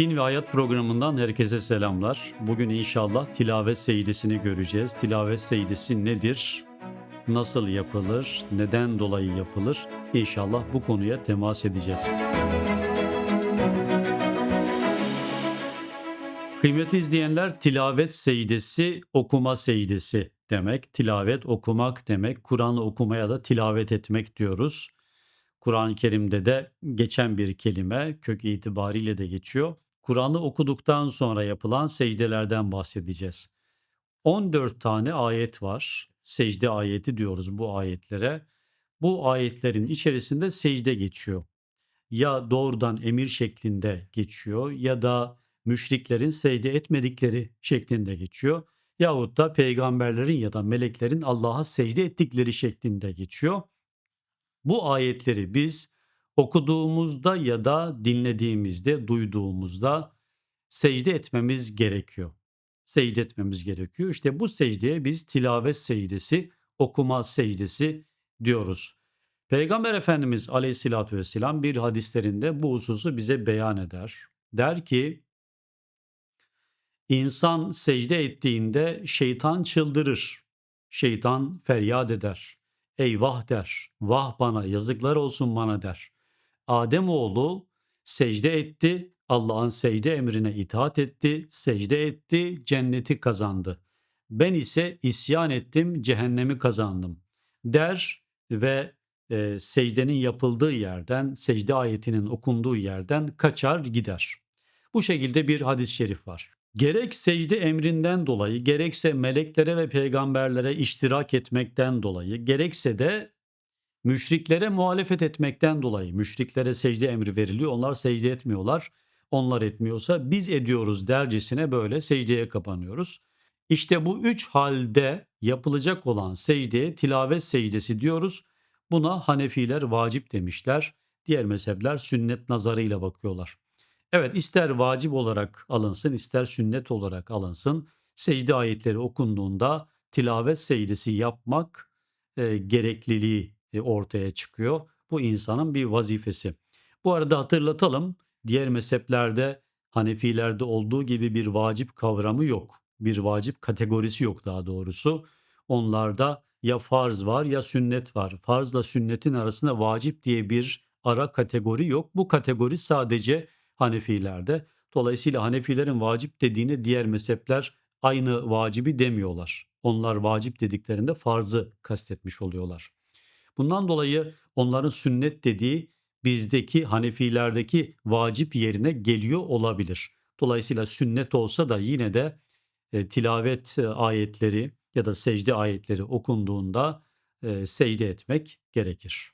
Din ve Hayat programından herkese selamlar. Bugün inşallah tilavet secdesini göreceğiz. Tilavet secdesi nedir? Nasıl yapılır? Neden dolayı yapılır? İnşallah bu konuya temas edeceğiz. Kıymetli izleyenler, tilavet secdesi okuma secdesi demek. Tilavet okumak demek. Kur'an'ı okumaya da tilavet etmek diyoruz. Kur'an-ı Kerim'de de geçen bir kelime kök itibariyle de geçiyor. Kur'an'ı okuduktan sonra yapılan secdelerden bahsedeceğiz. 14 tane ayet var. Secde ayeti diyoruz bu ayetlere. Bu ayetlerin içerisinde secde geçiyor. Ya doğrudan emir şeklinde geçiyor ya da müşriklerin secde etmedikleri şeklinde geçiyor. Yahut da peygamberlerin ya da meleklerin Allah'a secde ettikleri şeklinde geçiyor. Bu ayetleri biz okuduğumuzda ya da dinlediğimizde, duyduğumuzda secde etmemiz gerekiyor. Secde etmemiz gerekiyor. İşte bu secdeye biz tilavet secdesi, okuma secdesi diyoruz. Peygamber Efendimiz Aleyhisselatü Vesselam bir hadislerinde bu hususu bize beyan eder. Der ki, insan secde ettiğinde şeytan çıldırır. Şeytan feryat eder. Eyvah der. Vah bana yazıklar olsun bana der. Adem oğlu secde etti. Allah'ın secde emrine itaat etti. Secde etti. Cenneti kazandı. Ben ise isyan ettim. Cehennemi kazandım. Der ve e, secdenin yapıldığı yerden, secde ayetinin okunduğu yerden kaçar gider. Bu şekilde bir hadis-i şerif var. Gerek secde emrinden dolayı, gerekse meleklere ve peygamberlere iştirak etmekten dolayı, gerekse de müşriklere muhalefet etmekten dolayı, müşriklere secde emri veriliyor, onlar secde etmiyorlar. Onlar etmiyorsa biz ediyoruz dercesine böyle secdeye kapanıyoruz. İşte bu üç halde yapılacak olan secdeye tilavet secdesi diyoruz. Buna Hanefiler vacip demişler. Diğer mezhepler sünnet nazarıyla bakıyorlar. Evet ister vacip olarak alınsın ister sünnet olarak alınsın. Secde ayetleri okunduğunda tilavet secdesi yapmak e, gerekliliği ortaya çıkıyor. Bu insanın bir vazifesi. Bu arada hatırlatalım diğer mezheplerde Hanefilerde olduğu gibi bir vacip kavramı yok. Bir vacip kategorisi yok daha doğrusu. Onlarda ya farz var ya sünnet var. Farzla sünnetin arasında vacip diye bir ara kategori yok. Bu kategori sadece Hanefilerde. Dolayısıyla Hanefilerin vacip dediğini diğer mezhepler aynı vacibi demiyorlar. Onlar vacip dediklerinde farzı kastetmiş oluyorlar. Bundan dolayı onların sünnet dediği bizdeki Hanefilerdeki vacip yerine geliyor olabilir. Dolayısıyla sünnet olsa da yine de e, tilavet e, ayetleri ya da secde ayetleri okunduğunda e, secde etmek gerekir.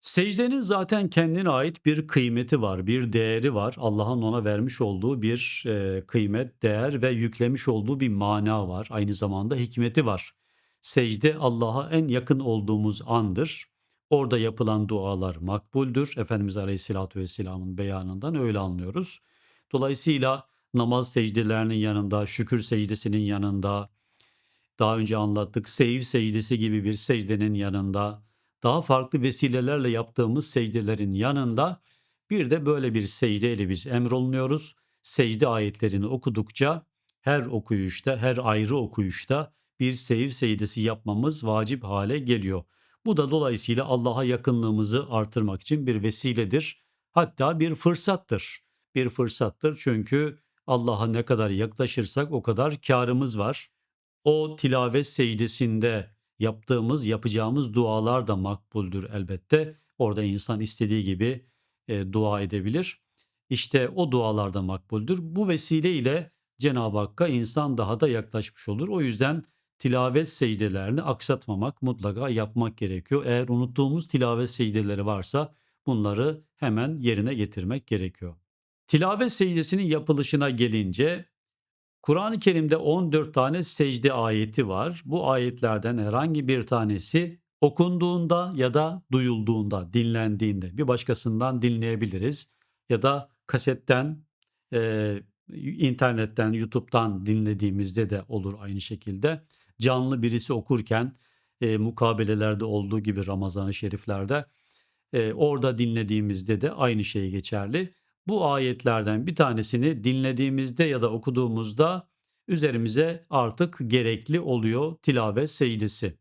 Secdenin zaten kendine ait bir kıymeti var, bir değeri var. Allah'ın ona vermiş olduğu bir e, kıymet, değer ve yüklemiş olduğu bir mana var. Aynı zamanda hikmeti var. Secde Allah'a en yakın olduğumuz andır. Orada yapılan dualar makbuldür. Efendimiz Aleyhisselatü Vesselam'ın beyanından öyle anlıyoruz. Dolayısıyla namaz secdelerinin yanında, şükür secdesinin yanında, daha önce anlattık sehiv secdesi gibi bir secdenin yanında, daha farklı vesilelerle yaptığımız secdelerin yanında bir de böyle bir secdeyle biz emrolunuyoruz. Secde ayetlerini okudukça her okuyuşta, her ayrı okuyuşta bir sehiv secdesi yapmamız vacip hale geliyor. Bu da dolayısıyla Allah'a yakınlığımızı artırmak için bir vesiledir. Hatta bir fırsattır. Bir fırsattır çünkü Allah'a ne kadar yaklaşırsak o kadar karımız var. O tilavet secdesinde yaptığımız, yapacağımız dualar da makbuldür elbette. Orada insan istediği gibi e, dua edebilir. İşte o dualar da makbuldür. Bu vesileyle Cenab-ı Hakk'a insan daha da yaklaşmış olur. O yüzden tilavet secdelerini aksatmamak, mutlaka yapmak gerekiyor. Eğer unuttuğumuz tilavet secdeleri varsa bunları hemen yerine getirmek gerekiyor. Tilavet secdesinin yapılışına gelince Kur'an-ı Kerim'de 14 tane secde ayeti var. Bu ayetlerden herhangi bir tanesi okunduğunda ya da duyulduğunda, dinlendiğinde bir başkasından dinleyebiliriz. Ya da kasetten, e, internetten, YouTube'dan dinlediğimizde de olur aynı şekilde. Canlı birisi okurken e, mukabelelerde olduğu gibi Ramazan-ı Şeriflerde e, orada dinlediğimizde de aynı şey geçerli. Bu ayetlerden bir tanesini dinlediğimizde ya da okuduğumuzda üzerimize artık gerekli oluyor tilavet secdesi.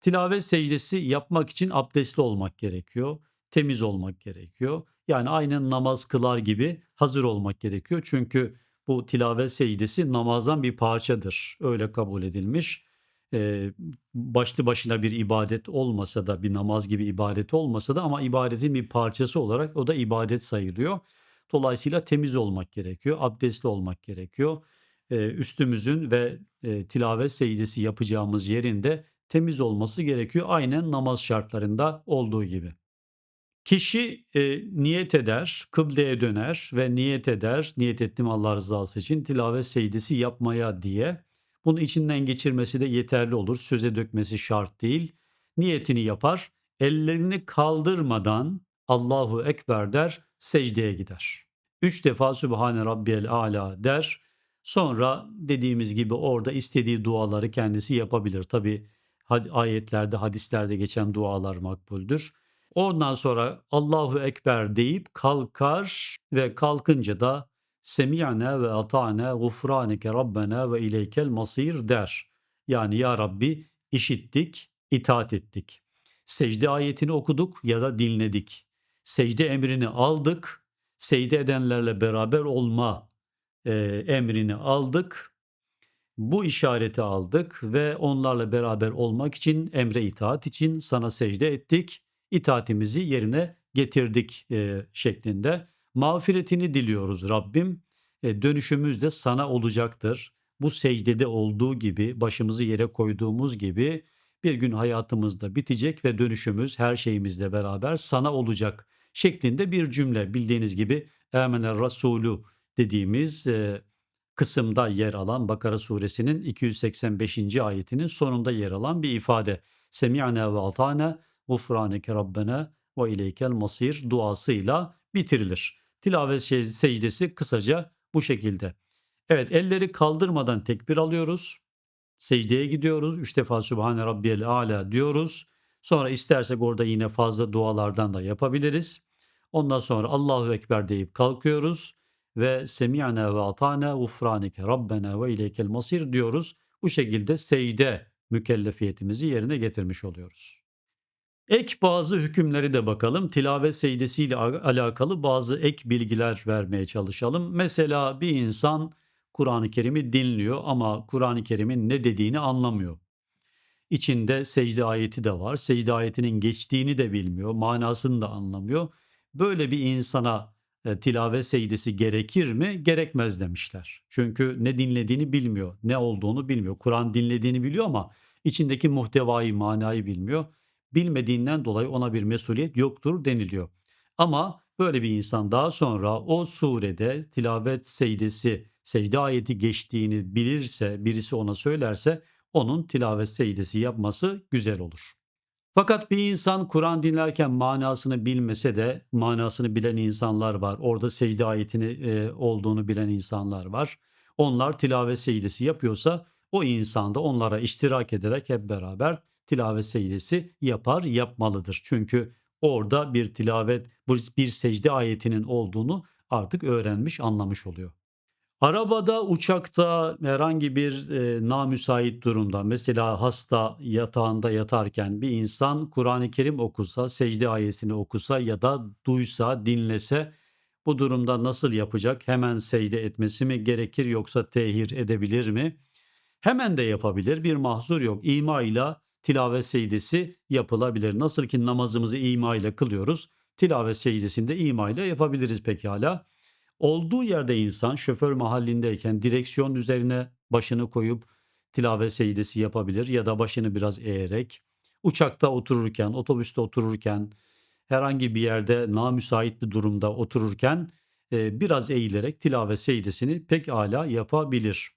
Tilavet secdesi yapmak için abdestli olmak gerekiyor, temiz olmak gerekiyor. Yani aynen namaz kılar gibi hazır olmak gerekiyor. Çünkü bu tilavet secdesi namazdan bir parçadır. Öyle kabul edilmiş. Ee, başlı başına bir ibadet olmasa da bir namaz gibi ibadet olmasa da ama ibadetin bir parçası olarak o da ibadet sayılıyor. Dolayısıyla temiz olmak gerekiyor, abdestli olmak gerekiyor. Ee, üstümüzün ve e, tilavet secdesi yapacağımız yerin de temiz olması gerekiyor. Aynen namaz şartlarında olduğu gibi. Kişi e, niyet eder, kıbleye döner ve niyet eder, niyet ettim Allah rızası için tilavet secdesi yapmaya diye. Bunu içinden geçirmesi de yeterli olur. Söze dökmesi şart değil. Niyetini yapar, ellerini kaldırmadan Allahu Ekber der, secdeye gider. Üç defa Sübhane Rabbiyel Ala der. Sonra dediğimiz gibi orada istediği duaları kendisi yapabilir. Tabi ayetlerde, hadislerde geçen dualar makbuldür. Ondan sonra Allahu Ekber deyip kalkar ve kalkınca da Semi'ne ve ata'ne gufraneke rabbena ve ileykel masir der. Yani ya Rabbi işittik, itaat ettik. Secde ayetini okuduk ya da dinledik. Secde emrini aldık. Secde edenlerle beraber olma e, emrini aldık. Bu işareti aldık ve onlarla beraber olmak için, emre itaat için sana secde ettik itaatimizi yerine getirdik e, şeklinde. Mağfiretini diliyoruz Rabbim. E, dönüşümüz de sana olacaktır. Bu secdede olduğu gibi, başımızı yere koyduğumuz gibi bir gün hayatımızda bitecek ve dönüşümüz her şeyimizle beraber sana olacak şeklinde bir cümle. Bildiğiniz gibi Emener Rasulü dediğimiz e, kısımda yer alan Bakara suresinin 285. ayetinin sonunda yer alan bir ifade. Semi'ne ve atane gufraneke rabbena ve ileykel masir duasıyla bitirilir. Tilavet secdesi kısaca bu şekilde. Evet elleri kaldırmadan tekbir alıyoruz. Secdeye gidiyoruz. Üç defa Sübhane Rabbiyel Ala diyoruz. Sonra istersek orada yine fazla dualardan da yapabiliriz. Ondan sonra Allahu Ekber deyip kalkıyoruz ve Semi'ne ve atane ufranike Rabbena ve ileykel masir diyoruz. Bu şekilde secde mükellefiyetimizi yerine getirmiş oluyoruz. Ek bazı hükümleri de bakalım. Tilavet secdesiyle alakalı bazı ek bilgiler vermeye çalışalım. Mesela bir insan Kur'an-ı Kerim'i dinliyor ama Kur'an-ı Kerim'in ne dediğini anlamıyor. İçinde secde ayeti de var. Secde ayetinin geçtiğini de bilmiyor, manasını da anlamıyor. Böyle bir insana e, tilavet secdesi gerekir mi? Gerekmez demişler. Çünkü ne dinlediğini bilmiyor, ne olduğunu bilmiyor. Kur'an dinlediğini biliyor ama içindeki muhtevayı, manayı bilmiyor bilmediğinden dolayı ona bir mesuliyet yoktur deniliyor. Ama böyle bir insan daha sonra o surede tilavet secdesi, secde ayeti geçtiğini bilirse, birisi ona söylerse onun tilavet secdesi yapması güzel olur. Fakat bir insan Kur'an dinlerken manasını bilmese de manasını bilen insanlar var. Orada secde ayetini e, olduğunu bilen insanlar var. Onlar tilavet secdesi yapıyorsa o insan da onlara iştirak ederek hep beraber tilavet secdesi yapar, yapmalıdır. Çünkü orada bir tilavet, bir secde ayetinin olduğunu artık öğrenmiş, anlamış oluyor. Arabada, uçakta herhangi bir e, namüsait durumda mesela hasta yatağında yatarken bir insan Kur'an-ı Kerim okusa, secde ayetini okusa ya da duysa, dinlese bu durumda nasıl yapacak? Hemen secde etmesi mi gerekir yoksa tehir edebilir mi? Hemen de yapabilir. Bir mahzur yok. İma ile tilavet secdesi yapılabilir. Nasıl ki namazımızı ima ile kılıyoruz. Tilavet secdesini de ima ile yapabiliriz pekala. Olduğu yerde insan şoför mahallindeyken direksiyon üzerine başını koyup tilavet secdesi yapabilir ya da başını biraz eğerek uçakta otururken, otobüste otururken, herhangi bir yerde namüsait bir durumda otururken e, biraz eğilerek tilavet secdesini pekala yapabilir.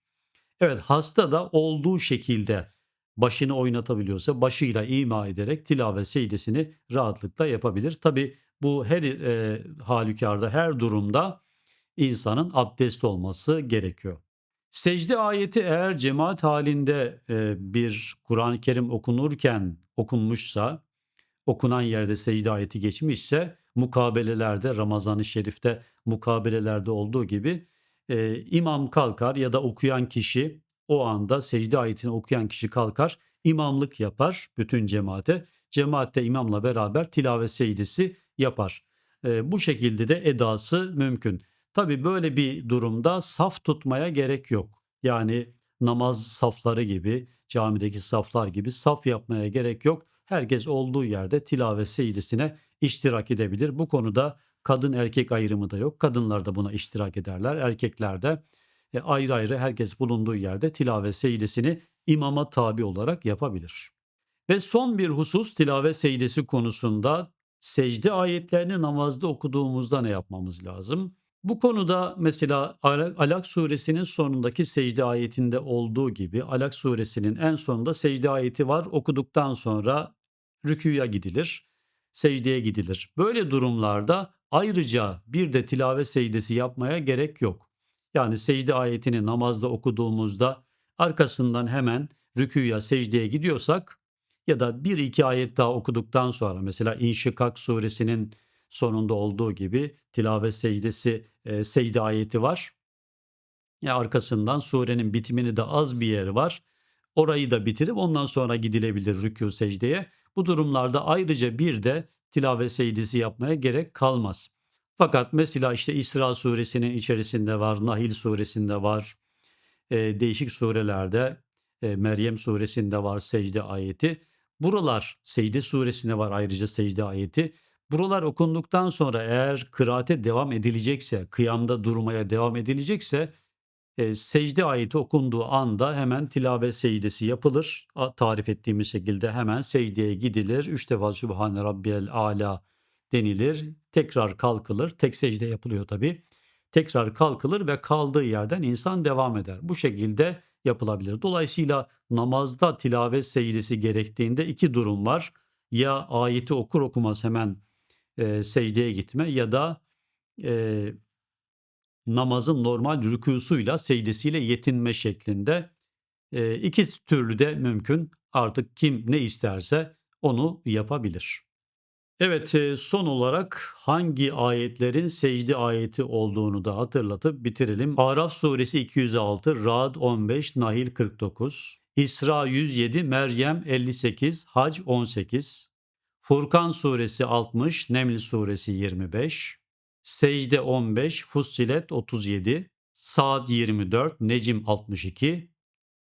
Evet hasta da olduğu şekilde başını oynatabiliyorsa başıyla ima ederek tilavet secdesini rahatlıkla yapabilir. Tabi bu her e, halükarda her durumda insanın abdest olması gerekiyor. Secde ayeti eğer cemaat halinde e, bir Kur'an-ı Kerim okunurken okunmuşsa, okunan yerde secde ayeti geçmişse mukabelelerde Ramazan-ı Şerif'te mukabelelerde olduğu gibi e, imam kalkar ya da okuyan kişi o anda secde ayetini okuyan kişi kalkar imamlık yapar bütün cemaate. Cemaatte imamla beraber tilavet secdesi yapar. E, bu şekilde de edası mümkün. Tabi böyle bir durumda saf tutmaya gerek yok. Yani namaz safları gibi, camideki saflar gibi saf yapmaya gerek yok. Herkes olduğu yerde tilavet secdesine iştirak edebilir. Bu konuda kadın erkek ayrımı da yok. Kadınlar da buna iştirak ederler. Erkekler de e, ayrı ayrı herkes bulunduğu yerde tilavet secdesini imama tabi olarak yapabilir. Ve son bir husus tilavet secdesi konusunda secde ayetlerini namazda okuduğumuzda ne yapmamız lazım? Bu konuda mesela Alak suresinin sonundaki secde ayetinde olduğu gibi Alak suresinin en sonunda secde ayeti var. Okuduktan sonra rüküya gidilir, secdeye gidilir. Böyle durumlarda ayrıca bir de tilavet secdesi yapmaya gerek yok. Yani secde ayetini namazda okuduğumuzda arkasından hemen rüküya secdeye gidiyorsak ya da bir iki ayet daha okuduktan sonra mesela İnşikak suresinin sonunda olduğu gibi tilavet secdesi e, secde ayeti var. Ya arkasından surenin bitimini de az bir yeri var. Orayı da bitirip ondan sonra gidilebilir rükû secdeye. Bu durumlarda ayrıca bir de tilavet secdesi yapmaya gerek kalmaz. Fakat mesela işte İsra suresinin içerisinde var, Nahil suresinde var, e, değişik surelerde e, Meryem suresinde var secde ayeti. Buralar secde suresinde var ayrıca secde ayeti. Buralar okunduktan sonra eğer kıraate devam edilecekse, kıyamda durmaya devam edilecekse e, secde ayeti okunduğu anda hemen tilavet secdesi yapılır. Tarif ettiğimiz şekilde hemen secdeye gidilir. Üç defa Sübhane Rabbiyel Ala denilir. Tekrar kalkılır. Tek secde yapılıyor tabi. Tekrar kalkılır ve kaldığı yerden insan devam eder. Bu şekilde yapılabilir. Dolayısıyla namazda tilavet secdesi gerektiğinde iki durum var. Ya ayeti okur okumaz hemen e, secdeye gitme ya da e, namazın normal rükusuyla secdesiyle yetinme şeklinde e, iki türlü de mümkün. Artık kim ne isterse onu yapabilir. Evet son olarak hangi ayetlerin secde ayeti olduğunu da hatırlatıp bitirelim. Araf suresi 206, Ra'd 15, Nahil 49, İsra 107, Meryem 58, Hac 18, Furkan suresi 60, Neml suresi 25, Secde 15, Fussilet 37, Saad 24, Necim 62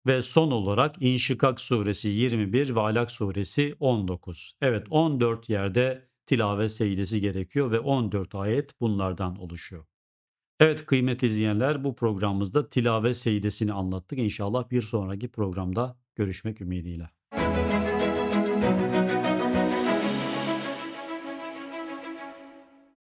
ve son olarak İnşikak suresi 21 ve Alak suresi 19. Evet 14 yerde tilavet secdesi gerekiyor ve 14 ayet bunlardan oluşuyor. Evet kıymetli izleyenler bu programımızda tilavet secdesini anlattık. İnşallah bir sonraki programda görüşmek ümidiyle.